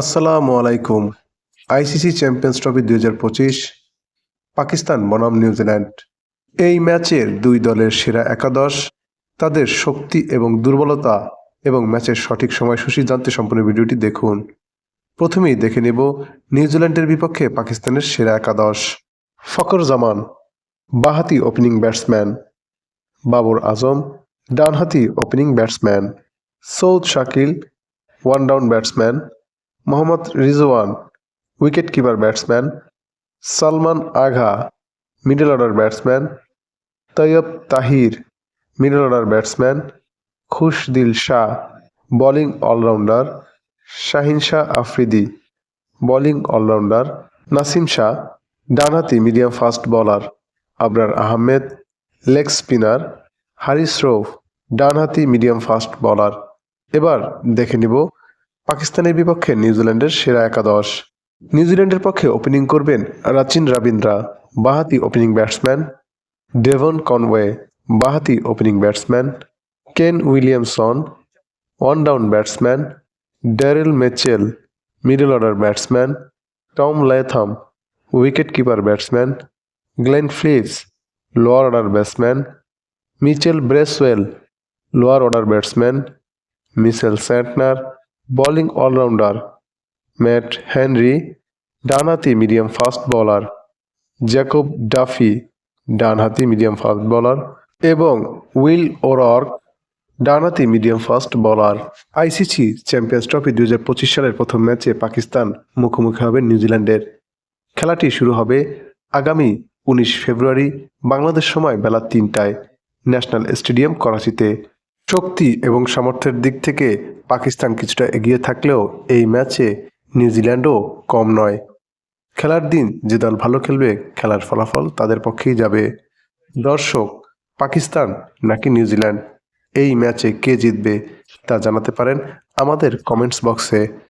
আসসালামু আলাইকুম। ICC champions trophy দুই হাজার পঁচিশ, পাকিস্তান বনাম নিউজিল্যান্ড। এই ম্যাচের দুই দলের সেরা একাদশ, তাদের শক্তি এবং দুর্বলতা এবং ম্যাচের সঠিক সময়সূচি জানতে সম্পূর্ণ ভিডিওটি দেখুন। প্রথমেই দেখে নেব নিউজিল্যান্ডের বিপক্ষে পাকিস্তানের সেরা একাদশ ফকর জামান, বাহাতি ওপেনিং ব্যাটসম্যান বাবর আজম, ডানহাতি opening batsman Saud Shakeel, one down batsman Mohammad Rizwan wicket keeper batsman Salman Agha middle order batsman Tayyab Tahir middle order batsman Khushdil Shah bowling allrounder Shaheen Shah Afridi bowling allrounder Naseem Shah, ডানহাতি medium fast bowler Abrar Ahmed leg spinner Haris Rauf, ডানহাতি medium fast bowler এবার দেখে নিব পাকিস্তানের বিপক্ষে নিউজিল্যান্ডের সেরা একাদশ। নিউজিল্যান্ডের পক্ষে ওপেনিং করবেন রাচিন রাবিন্দ্রা, বাহাতি opening batsman Devon Conway, বাহাতি opening batsman Kane Williamson one down batsman Daryl Mitchell middle order batsman Tom Latham wicket keeper batsman Glenn Phillips lower order batsman Mitchell Bracewell lower order batsman Mitchell Santner bowling allrounder Matt Henry ডানহাতি medium fast bowler Jacob Duffy ডানহাতি medium fast bowler এবং Will O'Rourke ডানহাতি medium fast bowler ICC Champions Trophy দুই হাজার পঁচিশ সালের প্রথম ম্যাচে পাকিস্তান মুখোমুখি হবে নিউজিল্যান্ডের খেলাটি শুরু হবে আগামী উনিশ ফেব্রুয়ারি, বাংলাদেশ সময় বেলা তিনটায়। ন্যাশনাল স্টেডিয়াম করাচিতে। শক্তি এবং সামর্থ্যের দিক থেকে পাকিস্তান কিছুটা এগিয়ে থাকলেও এই ম্যাচে নিউজিল্যান্ডও কম নয়। খেলার দিন যে দল ভালো খেলবে, খেলার ফলাফল তাদের পক্ষেই যাবে। দর্শক, পাকিস্তান নাকি নিউজিল্যান্ড? এই ম্যাচে কে জিতবে তা জানাতে পারেন আমাদের কমেন্টস বক্সে।